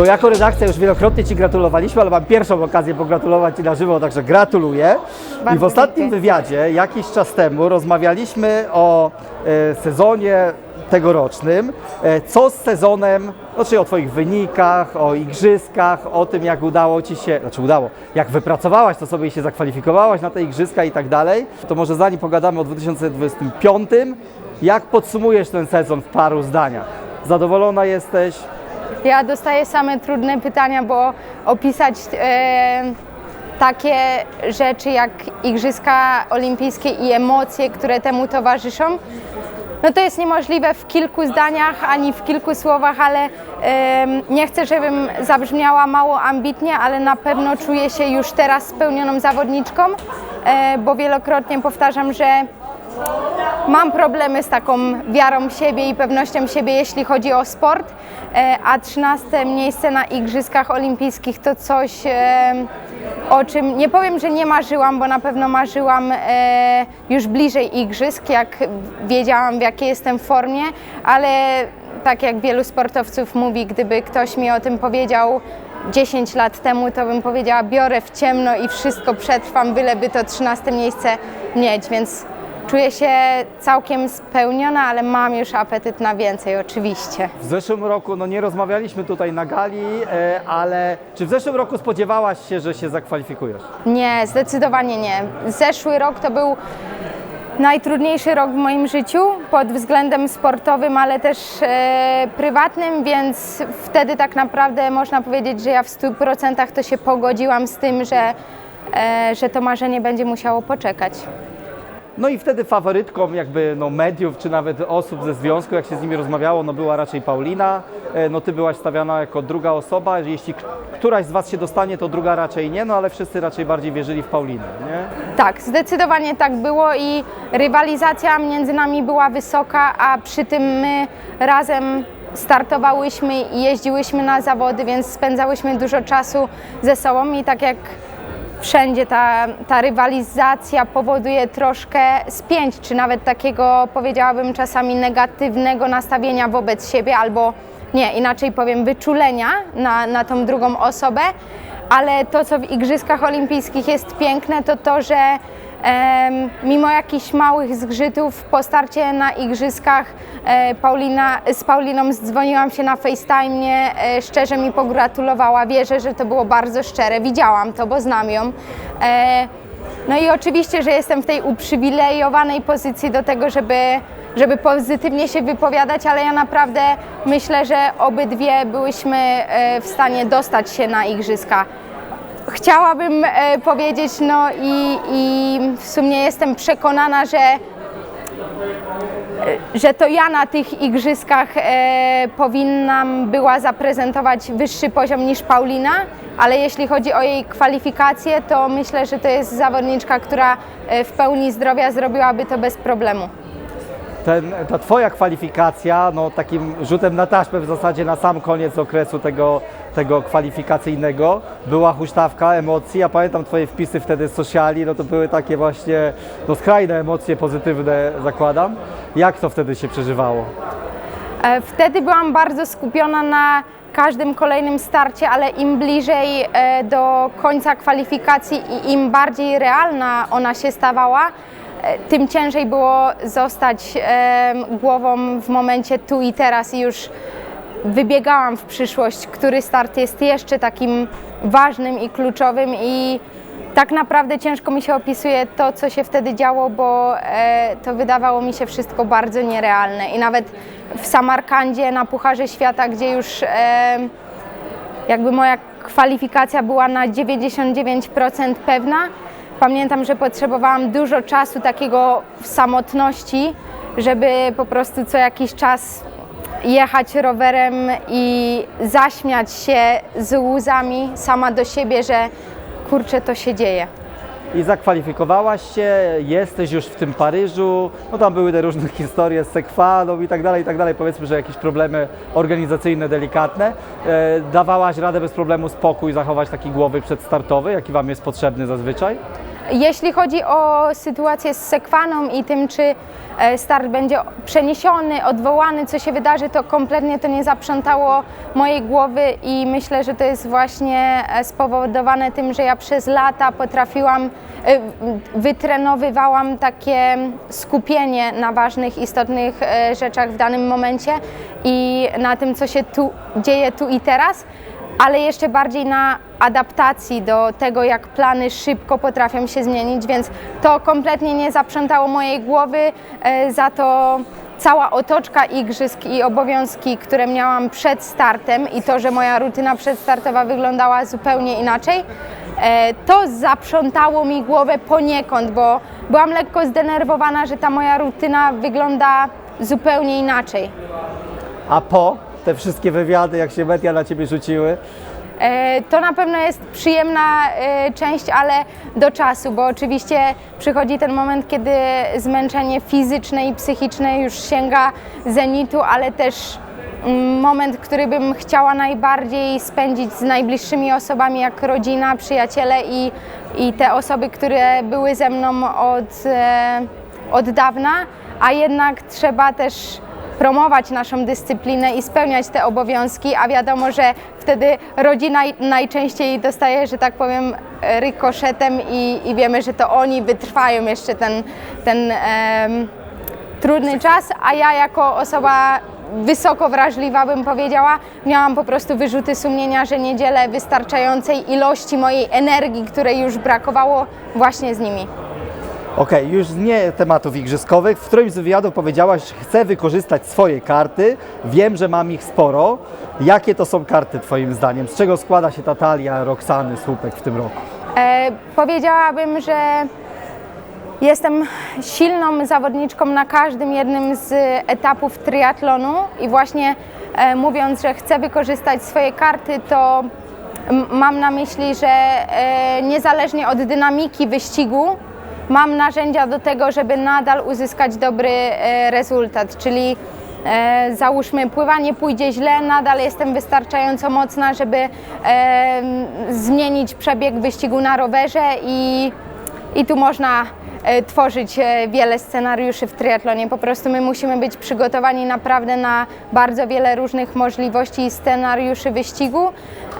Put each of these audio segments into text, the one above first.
No jako redakcja już wielokrotnie Ci gratulowaliśmy, ale mam pierwszą okazję pogratulować Ci na żywo, także gratuluję. I w Bardzo ostatnim dziękuję. wywiadzie jakiś czas temu rozmawialiśmy o e, sezonie tegorocznym, e, co z sezonem, znaczy o Twoich wynikach, o igrzyskach, o tym jak udało Ci się, znaczy udało, jak wypracowałaś to sobie i się zakwalifikowałaś na te igrzyska i tak dalej, to może zanim pogadamy o 2025, jak podsumujesz ten sezon w paru zdaniach? Zadowolona jesteś? Ja dostaję same trudne pytania, bo opisać e, takie rzeczy jak Igrzyska Olimpijskie i emocje, które temu towarzyszą, no to jest niemożliwe w kilku zdaniach ani w kilku słowach, ale em, nie chcę, żebym zabrzmiała mało ambitnie, ale na pewno czuję się już teraz spełnioną zawodniczką, e, bo wielokrotnie powtarzam, że Mam problemy z taką wiarą w siebie i pewnością siebie, jeśli chodzi o sport, e, a 13 miejsce na Igrzyskach Olimpijskich to coś, e, o czym nie powiem, że nie marzyłam, bo na pewno marzyłam e, już bliżej Igrzysk, jak wiedziałam w jakiej jestem formie, ale tak jak wielu sportowców mówi, gdyby ktoś mi o tym powiedział 10 lat temu, to bym powiedziała biorę w ciemno i wszystko przetrwam, byleby to 13 miejsce mieć, więc Czuję się całkiem spełniona, ale mam już apetyt na więcej, oczywiście. W zeszłym roku, no nie rozmawialiśmy tutaj na gali, e, ale czy w zeszłym roku spodziewałaś się, że się zakwalifikujesz? Nie, zdecydowanie nie. Zeszły rok to był najtrudniejszy rok w moim życiu pod względem sportowym, ale też e, prywatnym, więc wtedy tak naprawdę można powiedzieć, że ja w 100% to się pogodziłam z tym, że, e, że to marzenie będzie musiało poczekać. No i wtedy faworytką jakby no, mediów, czy nawet osób ze związku, jak się z nimi rozmawiało, no była raczej Paulina. E, No ty byłaś stawiana jako druga osoba. Jeśli któraś z was się dostanie, to druga raczej nie, no ale wszyscy raczej bardziej wierzyli w Paulinę, nie? Tak, zdecydowanie tak było i rywalizacja między nami była wysoka, a przy tym my razem startowałyśmy i jeździłyśmy na zawody, więc spędzałyśmy dużo czasu ze sobą i tak jak wszędzie ta, ta rywalizacja powoduje troszkę spięć, czy nawet takiego powiedziałabym czasami negatywnego nastawienia wobec siebie albo nie, inaczej powiem, wyczulenia na, na tą drugą osobę, ale to, co w Igrzyskach Olimpijskich jest piękne, to to, że mimo jakichś małych zgrzytów po starcie na Igrzyskach e, Paulina, z Pauliną dzwoniłam się na FaceTime, e, szczerze mi pogratulowała, wierzę, że to było bardzo szczere, widziałam to, bo znam ją. E, no i oczywiście, że jestem w tej uprzywilejowanej pozycji do tego, żeby, żeby pozytywnie się wypowiadać, ale ja naprawdę myślę, że obydwie byłyśmy w stanie dostać się na igrzyska. Chciałabym e, powiedzieć, no i, i w sumie jestem przekonana, że że to ja na tych igrzyskach e, powinnam była zaprezentować wyższy poziom niż Paulina, ale jeśli chodzi o jej kwalifikacje, to myślę, że to jest zawodniczka, która e, w pełni zdrowia zrobiłaby to bez problemu. Ten, ta twoja kwalifikacja, no takim rzutem na taśmę w zasadzie na sam koniec okresu tego, tego kwalifikacyjnego była huśtawka emocji. Ja pamiętam twoje wpisy wtedy z sociali, no to były takie właśnie no skrajne emocje pozytywne zakładam. Jak to wtedy się przeżywało? E, Wtedy byłam bardzo skupiona na każdym kolejnym starcie, ale im bliżej e, do końca kwalifikacji i im bardziej realna ona się stawała, e, tym ciężej było zostać głową w momencie tu i teraz i już wybiegałam w przyszłość, który start jest jeszcze takim ważnym i kluczowym i tak naprawdę ciężko mi się opisuje to, co się wtedy działo, bo e, to wydawało mi się wszystko bardzo nierealne. I nawet w Samarkandzie na Pucharze Świata, gdzie już e, jakby moja kwalifikacja była na 99% pewna, pamiętam, że potrzebowałam dużo czasu takiego w samotności, żeby po prostu co jakiś czas jechać rowerem i zaśmiać się z łzami sama do siebie, że kurczę, to się dzieje. I zakwalifikowałaś się, jesteś już w tym Paryżu, no tam były te różne historie z sekwaną i tak dalej, i tak dalej, powiedzmy, że jakieś problemy organizacyjne, delikatne. E, dawałaś radę bez problemu spokój zachować taki głowy przedstartowy, jaki Wam jest potrzebny zazwyczaj? Jeśli chodzi o sytuację z Sekwaną i tym, czy e, start będzie przeniesiony, odwołany, co się wydarzy, to kompletnie to nie zaprzątało mojej głowy i myślę, że to jest właśnie e, spowodowane tym, że ja przez lata potrafiłam, e, wytrenowywałam takie skupienie na ważnych, istotnych rzeczach w danym momencie i na tym, co się tu dzieje tu i teraz ale jeszcze bardziej na adaptacji do tego, jak plany szybko potrafią się zmienić, więc to kompletnie nie zaprzątało mojej głowy. e, Za to cała otoczka igrzysk i obowiązki, które miałam przed startem i to, że moja rutyna przedstartowa wyglądała zupełnie inaczej, e, to zaprzątało mi głowę poniekąd, bo byłam lekko zdenerwowana, że ta moja rutyna wygląda zupełnie inaczej. A po te wszystkie wywiady, jak się media na ciebie rzuciły, E, To na pewno jest przyjemna e, część, ale do czasu, bo oczywiście przychodzi ten moment, kiedy zmęczenie fizyczne i psychiczne już sięga zenitu, ale też mm, moment, który bym chciała najbardziej spędzić z najbliższymi osobami, jak rodzina, przyjaciele i, i te osoby, które były ze mną od, e, od dawna, a jednak trzeba też promować naszą dyscyplinę i spełniać te obowiązki, a wiadomo, że wtedy rodzina najczęściej dostaje, że tak powiem, rykoszetem i, i wiemy, że to oni wytrwają jeszcze ten, ten em, trudny czas, a ja jako osoba wysoko wrażliwa bym powiedziała, miałam po prostu wyrzuty sumienia, że nie dzielę wystarczającej ilości mojej energii, której już brakowało właśnie z nimi. Okej, już nie tematów igrzyskowych. W którymś z wywiadów powiedziałaś, chcę wykorzystać swoje karty. Wiem, że mam ich sporo. Jakie to są karty Twoim zdaniem? Z czego składa się ta talia Roxany Słupek w tym roku? E, powiedziałabym, że jestem silną zawodniczką na każdym jednym z etapów triatlonu i właśnie e, mówiąc, że chcę wykorzystać swoje karty, to mam na myśli, że e, niezależnie od dynamiki wyścigu, mam narzędzia do tego, żeby nadal uzyskać dobry e, rezultat, czyli e, załóżmy pływanie pójdzie źle, nadal jestem wystarczająco mocna, żeby e, zmienić przebieg wyścigu na rowerze i, i tu można e, tworzyć e, wiele scenariuszy w triatlonie. Po prostu my musimy być przygotowani naprawdę na bardzo wiele różnych możliwości i scenariuszy wyścigu.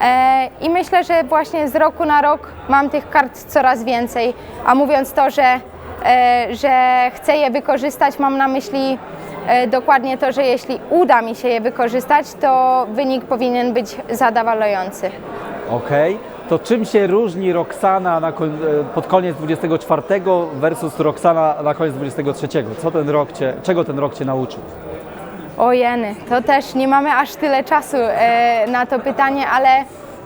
E, I myślę, że właśnie z roku na rok mam tych kart coraz więcej. A mówiąc to, że, że chcę je wykorzystać, mam na myśli dokładnie to, że jeśli uda mi się je wykorzystać, to wynik powinien być zadowalający. Okej. To czym się różni Roxana na, e, pod koniec 24 versus Roxana na koniec 23? Co ten rok cię, czego ten rok Cię nauczył? O jeny, to też nie mamy aż tyle czasu e, na to pytanie, ale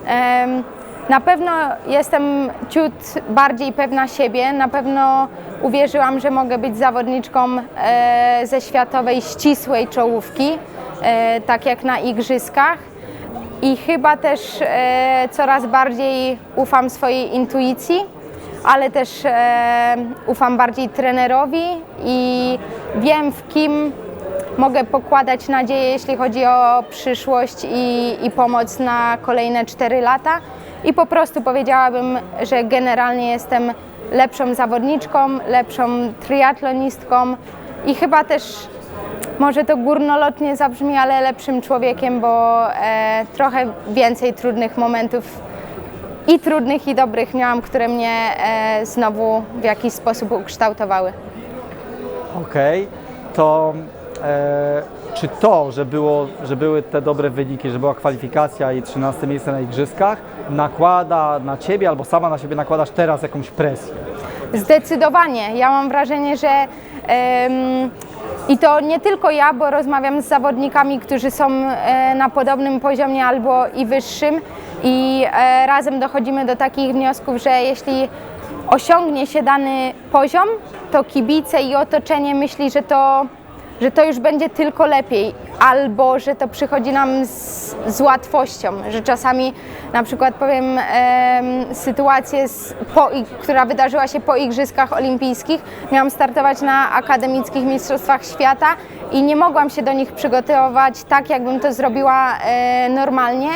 em, na pewno jestem ciut bardziej pewna siebie. Na pewno uwierzyłam, że mogę być zawodniczką e, ze światowej ścisłej czołówki, e, tak jak na igrzyskach. I chyba też e, coraz bardziej ufam swojej intuicji, ale też e, ufam bardziej trenerowi i wiem w kim mogę pokładać nadzieję, jeśli chodzi o przyszłość i, i pomoc na kolejne 4 lata. I po prostu powiedziałabym, że generalnie jestem lepszą zawodniczką, lepszą triatlonistką i chyba też może to górnolotnie zabrzmi, ale lepszym człowiekiem, bo e, trochę więcej trudnych momentów i trudnych i dobrych miałam, które mnie e, znowu w jakiś sposób ukształtowały. Okej, to e, czy to, że, było, że były te dobre wyniki, że była kwalifikacja i 13 miejsce na igrzyskach, nakłada na Ciebie albo sama na siebie nakładasz teraz jakąś presję? Zdecydowanie. Ja mam wrażenie, że em, i to nie tylko ja, bo rozmawiam z zawodnikami, którzy są e, na podobnym poziomie albo i wyższym. I e, razem dochodzimy do takich wniosków, że jeśli osiągnie się dany poziom, to kibice i otoczenie myśli, że to że to już będzie tylko lepiej, albo że to przychodzi nam z, z łatwością, że czasami na przykład powiem em, sytuację, z, po, która wydarzyła się po Igrzyskach Olimpijskich. Miałam startować na akademickich Mistrzostwach Świata i nie mogłam się do nich przygotować tak, jakbym to zrobiła e, normalnie.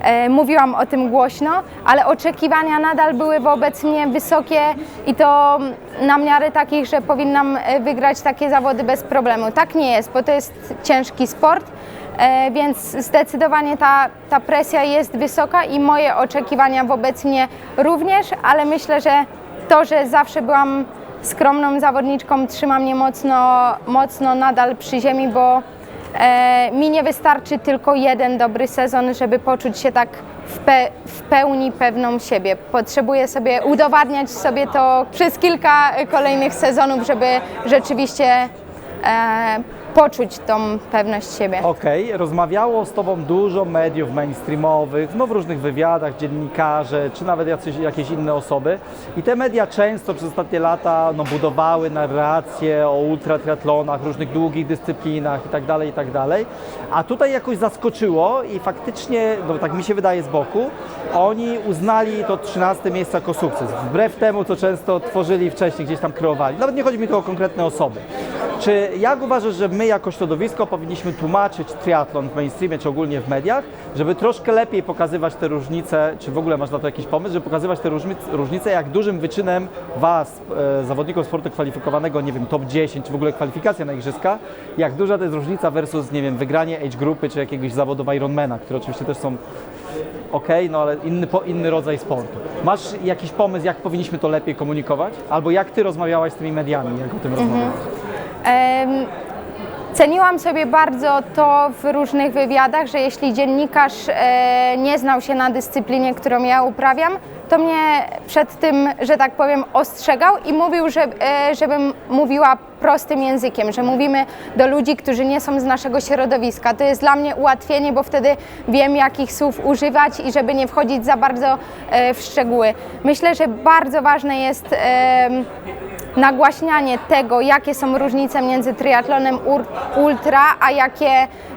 E, mówiłam o tym głośno, ale oczekiwania nadal były wobec mnie wysokie i to na miarę takich, że powinnam e, wygrać takie zawody bez problemu. Tak nie jest, bo to jest ciężki sport. E, więc zdecydowanie ta, ta presja jest wysoka i moje oczekiwania wobec mnie również, ale myślę, że to, że zawsze byłam skromną zawodniczką, trzyma mnie mocno, mocno nadal przy ziemi, bo mi nie wystarczy tylko jeden dobry sezon, żeby poczuć się tak w, pe, w pełni pewną siebie. Potrzebuję sobie udowadniać sobie to przez kilka kolejnych sezonów, żeby rzeczywiście e, poczuć tą pewność siebie. Okej, rozmawiało z Tobą dużo mediów mainstreamowych, no w różnych wywiadach, dziennikarze, czy nawet jacyś, jakieś inne osoby. I te media często przez ostatnie lata no, budowały narracje o ultratriatlonach, różnych długich dyscyplinach itd., itd. A tutaj jakoś zaskoczyło i faktycznie, no tak mi się wydaje z boku, oni uznali to 13 miejsce jako sukces. Wbrew temu, co często tworzyli wcześniej, gdzieś tam kreowali. Nawet nie chodzi mi tu o konkretne osoby. Czy jak uważasz, że my jako środowisko powinniśmy tłumaczyć triatlon w mainstreamie, czy ogólnie w mediach, żeby troszkę lepiej pokazywać te różnice, czy w ogóle masz na to jakiś pomysł, żeby pokazywać te różnic- różnice, jak dużym wyczynem Was, e, zawodników sportu kwalifikowanego, nie wiem, top 10, czy w ogóle kwalifikacja na Igrzyska, jak duża to jest różnica versus, nie wiem, wygranie age grupy, czy jakiegoś zawodu Ironmana, które oczywiście też są ok, no ale inny, inny rodzaj sportu. Masz jakiś pomysł, jak powinniśmy to lepiej komunikować? Albo jak Ty rozmawiałaś z tymi mediami, jak o tym rozmawiałaś? Em, Ceniłam sobie bardzo to w różnych wywiadach, że jeśli dziennikarz e, nie znał się na dyscyplinie, którą ja uprawiam, to mnie przed tym, że tak powiem, ostrzegał i mówił, że, e, żebym mówiła prostym językiem, że mówimy do ludzi, którzy nie są z naszego środowiska. To jest dla mnie ułatwienie, bo wtedy wiem, jakich słów używać i żeby nie wchodzić za bardzo e, w szczegóły. Myślę, że bardzo ważne jest. Nagłaśnianie tego, jakie są różnice między triatlonem ultra, a jakie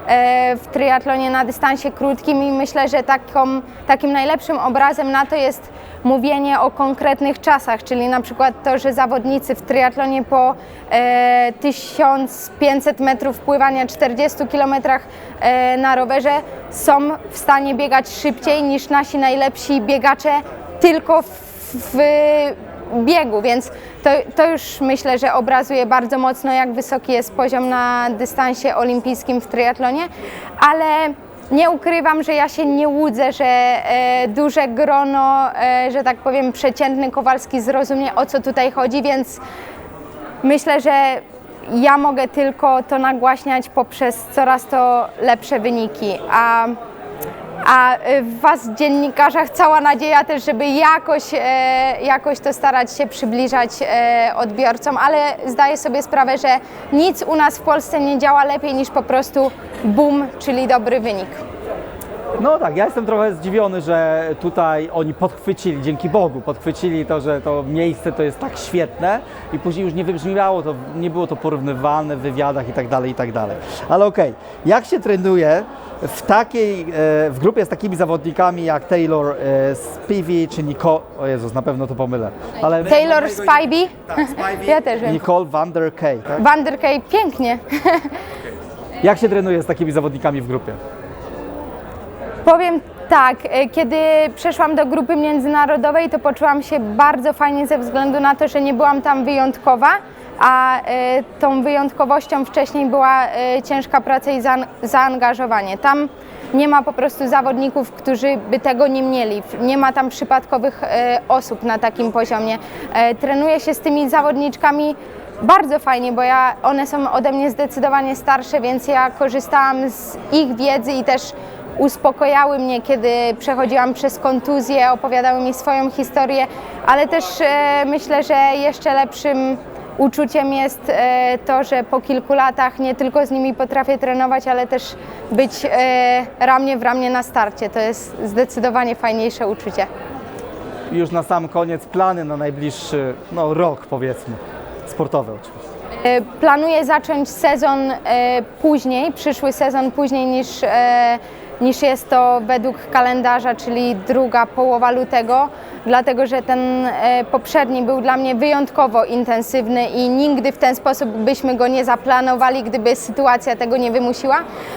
e, w triatlonie na dystansie krótkim i myślę, że taką, takim najlepszym obrazem na to jest mówienie o konkretnych czasach, czyli na przykład to, że zawodnicy w triatlonie po e, 1500 metrów pływania 40 kilometrach e, na rowerze są w stanie biegać szybciej niż nasi najlepsi biegacze tylko w, w biegu, więc to, to już myślę, że obrazuje bardzo mocno, jak wysoki jest poziom na dystansie olimpijskim w triatlonie, ale nie ukrywam, że ja się nie łudzę, że e, duże grono, e, że tak powiem, przeciętny Kowalski zrozumie, o co tutaj chodzi, więc myślę, że ja mogę tylko to nagłaśniać poprzez coraz to lepsze wyniki, a a y, w Was, dziennikarzach, cała nadzieja też, żeby jakoś, e, jakoś to starać się przybliżać e, odbiorcom, ale zdaję sobie sprawę, że nic u nas w Polsce nie działa lepiej niż po prostu boom, czyli dobry wynik. No tak, ja jestem trochę zdziwiony, że tutaj oni podchwycili, dzięki Bogu, podchwycili to, że to miejsce to jest tak świetne i później już nie wybrzmiało to, nie było to porównywane w wywiadach i tak dalej, i tak dalej. Ale okej, jak się trenuje w takiej, e, w grupie z takimi zawodnikami jak Taylor e, Spivey czy Nicole, o Jezus, na pewno to pomylę, ale Taylor Spivey? Tak, Spivey, Ja też wiem. Nicole van der Kay, tak? Van der Kay, pięknie. Jak się trenuje z takimi zawodnikami w grupie? Powiem tak, e, kiedy przeszłam do grupy międzynarodowej, to poczułam się bardzo fajnie ze względu na to, że nie byłam tam wyjątkowa, a e, tą wyjątkowością wcześniej była e, ciężka praca i zaan- zaangażowanie. Tam nie ma po prostu zawodników, którzy by tego nie mieli. Nie ma tam przypadkowych osób na takim poziomie. Trenuję się z tymi zawodniczkami bardzo fajnie, bo ja, one są ode mnie zdecydowanie starsze, więc ja korzystałam z ich wiedzy i też uspokojały mnie, kiedy przechodziłam przez kontuzję, opowiadały mi swoją historię, ale też e, myślę, że jeszcze lepszym uczuciem jest e, to, że po kilku latach nie tylko z nimi potrafię trenować, ale też być e, ramię w ramię na starcie. To jest zdecydowanie fajniejsze uczucie. I już na sam koniec plany na najbliższy no, rok powiedzmy, sportowe oczywiście. Planuję zacząć sezon później, przyszły sezon później niż, niż jest to według kalendarza, czyli druga połowa lutego, dlatego że ten e, poprzedni był dla mnie wyjątkowo intensywny i nigdy w ten sposób byśmy go nie zaplanowali, gdyby sytuacja tego nie wymusiła.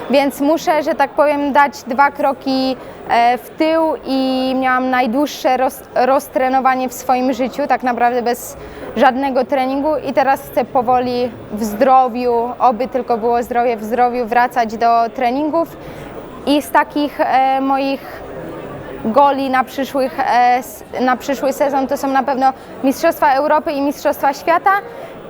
Więc muszę, że tak powiem, dać dwa kroki e, w tył i miałam najdłuższe roz, roztrenowanie w swoim życiu, tak naprawdę bez żadnego treningu i teraz chcę powoli w zdrowiu, oby tylko było zdrowie w zdrowiu, wracać do treningów i z takich e, moich goli na, przyszłych, e, na przyszły sezon to są na pewno Mistrzostwa Europy i Mistrzostwa Świata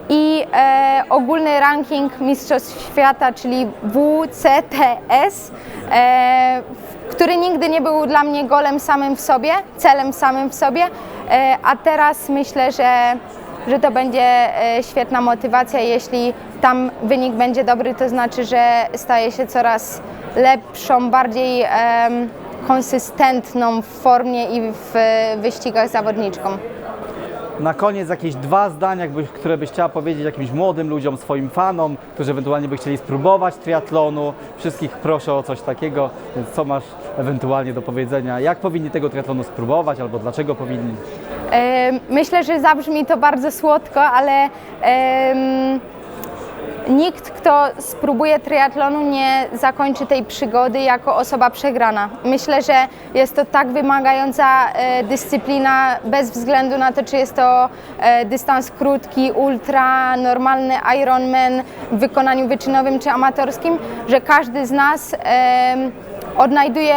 i e, ogólny ranking Mistrzostw Świata, czyli WCTS, e, który nigdy nie był dla mnie golem samym w sobie, celem samym w sobie, e, a teraz myślę, że, że to będzie e, świetna motywacja. Jeśli tam wynik będzie dobry, to znaczy, że staje się coraz lepszą, bardziej em, konsystentną w formie i w wyścigach zawodniczką. Na koniec jakieś dwa zdania, jakby, które byś chciała powiedzieć jakimś młodym ludziom, swoim fanom, którzy ewentualnie by chcieli spróbować triatlonu. Wszystkich proszę o coś takiego, więc co masz ewentualnie do powiedzenia? Jak powinni tego triatlonu spróbować albo dlaczego powinni? E, Myślę, że zabrzmi to bardzo słodko, ale em, nikt, kto spróbuje triatlonu, nie zakończy tej przygody jako osoba przegrana. Myślę, że jest to tak wymagająca e, dyscyplina, bez względu na to, czy jest to e, dystans krótki, ultra, normalny Ironman w wykonaniu wyczynowym czy amatorskim, że każdy z nas odnajduje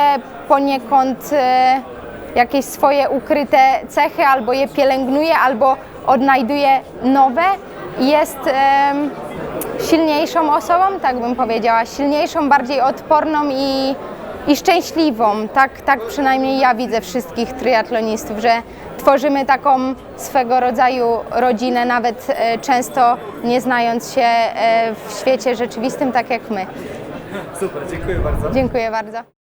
poniekąd e, jakieś swoje ukryte cechy, albo je pielęgnuje, albo odnajduje nowe jest silniejszą osobą, tak bym powiedziała, silniejszą, bardziej odporną i, i szczęśliwą. Tak, tak przynajmniej ja widzę wszystkich triatlonistów, że tworzymy taką swego rodzaju rodzinę, nawet e, często nie znając się e, w świecie rzeczywistym, tak jak my. Super, dziękuję bardzo. Dziękuję bardzo.